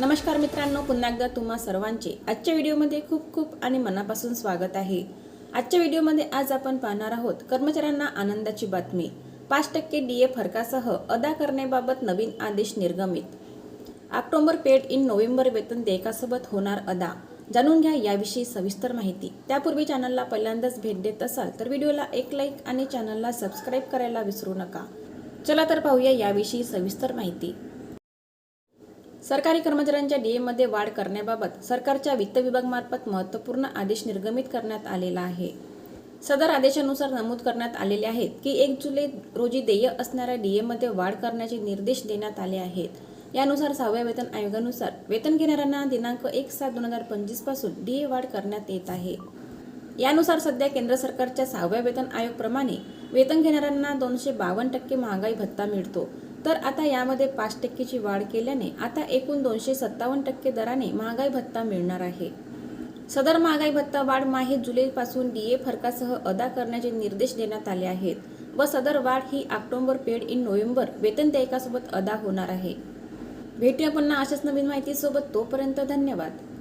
नमस्कार मित्रांनो पुन्हा एकदा तुम्हा सर्वांचे आजच्या व्हिडिओमध्ये खूप खूप आणि मनापासून स्वागत आहे. आजच्या व्हिडिओमध्ये आज आपण पाहणार आहोत कर्मचाऱ्यांना आनंदाची बातमी. पाच टक्के डी ए फरकासह अदा करण्याबाबत नवीन आदेश निर्गमित. ऑक्टोबर पेड इन नोव्हेंबर वेतन देयकासोबत होणार अदा. जाणून घ्या याविषयी सविस्तर माहिती. त्यापूर्वी चॅनलला पहिल्यांदाच भेट देत असाल तर व्हिडिओला एक लाईक आणि चॅनलला सबस्क्राईब करायला विसरू नका. चला तर पाहूया याविषयी सविस्तर माहिती. सरकारी कर्मचाऱ्यांच्या डीएमध्ये वाढ करण्याबाबत सरकारच्या वित्त विभागामार्फत महत्त्वपूर्ण आदेश निर्गमित करण्यात आलेला आहे. सदर आदेशानुसार नमूद करण्यात आलेले आहेत की एक जुलै रोजी देय असणाऱ्या डीएमध्ये वाढ करण्याचे निर्देश देण्यात आले आहेत. यानुसार सहाव्या वेतन आयोगानुसार वेतन घेणाऱ्यांना दिनांक एक सात दोन हजार पंचवीसपासून डीए वाढ करण्यात येत आहे. यानुसार सध्या केंद्र सरकारच्या सहाव्या वेतन आयोगप्रमाणे वेतन घेणाऱ्यांना दोनशे बावन्न टक्के महागाई भत्ता मिळतो. तर आता यामध्ये पाच टक्केची वाढ केल्याने आता एकूण दोनशे सत्तावन्न टक्के दराने महागाई भत्ता मिळणार आहे. सदर महागाई भत्ता वाढ माहे जुलैपासून डी ए फरकासह अदा करण्याचे निर्देश देण्यात आले आहेत व सदर वाढ ही ऑक्टोबर पेड इन नोव्हेंबर वेतन देयकासोबत अदा होणार आहे. भेटूया पुन्हा अशाच नवीन माहितीसोबत तोपर्यंत धन्यवाद.